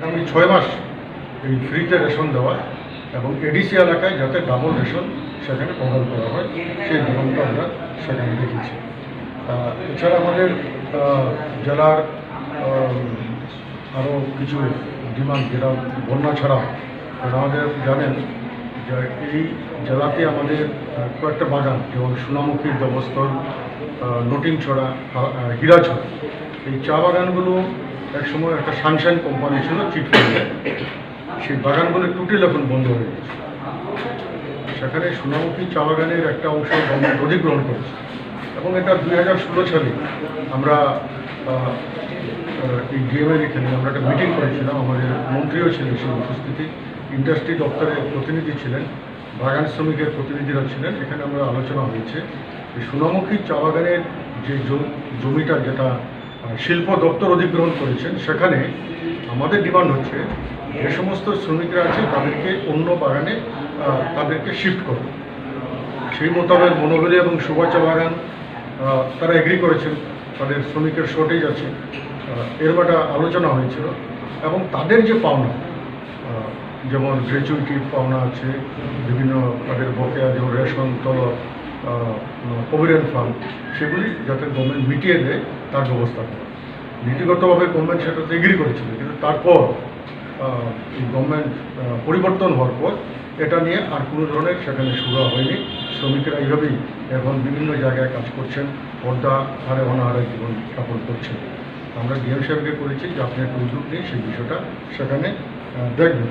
আগামী ছয় মাস এই ফ্রিতে রেশন দেওয়া এবং এডিসি এলাকায় যাতে ডাবল রেশন সেখানে বহাল করা হয়, সেই নিয়মটা আমরা সেখানে দেখেছি। এছাড়া আমাদের জেলার আরও কিছু ডিমান্ড যেটা বন্যা ছাড়া আমাদের জানেন যে এই জেলাতে আমাদের কয়েকটা বাগান, যেমন সোনামুখী দেবস্থল নটিংছড়া হীরাছড়া এই চা বাগানগুলো একসময় একটা সানশাইন কোম্পানি ছিল চিটফান্ড সেই বাগানগুলো টোটাল এখন বন্ধ হয়ে গেছে। সেখানে সোনামুখী চা বাগানের একটা অংশ গভর্নমেন্ট অধিগ্রহণ করেছে। এবং এটা দুই হাজার ষোলো সালে আমরা এই ডিএমের এখানে আমরা একটা মিটিং করেছিলাম। আমাদের মন্ত্রীও ছিলেন সেই উপস্থিতি। ইন্ডাস্ট্রি দপ্তরের প্রতিনিধি ছিলেন, বাগান শ্রমিকের প্রতিনিধিরা ছিলেন। এখানে আমরা আলোচনা হয়েছে সোনামুখী চা বাগানের যে জমিটা যেটা শিল্প দপ্তর অধিগ্রহণ করেছেন, সেখানে আমাদের ডিমান্ড হচ্ছে যে সমস্ত শ্রমিকরা আছে তাদেরকে অন্য বাগানে তাদেরকে শিফট করো। সেই মোতাবেক মনোবলী এবং সুবাচা বাগান তারা এগ্রি করেছেন, তাদের শ্রমিকের শর্টেজ আছে এর একটা আলোচনা হয়েছিল। এবং তাদের যে পাওনা যেমন গ্র্যাচুইটি পাওনা আছে, বিভিন্ন তাদের বকেয়া যেমন রেশন, তলব প্রভিডেন্ট ফান্ড সেগুলি যাতে গভর্নমেন্ট মিটিয়ে দেয়, তার ব্যবস্থা করে। নীতিগতভাবে গভর্নমেন্ট সেটাতে এগ্রি করেছিল, কিন্তু তারপর গভর্নমেন্ট পরিবর্তন হওয়ার পর এটা নিয়ে আর কোনো ধরনের সেখানে সুরা হয়নি। শ্রমিকেরা এইভাবেই এখন বিভিন্ন জায়গায় কাজ করছেন, পর্দা হারে অনাহারে জীবন যাপন করছেন। আমরা ডিএম সাহেবকে করেছি যে আপনি একটা উদ্যোগ নিয়ে সেই বিষয়টা সেখানে দেখবেন।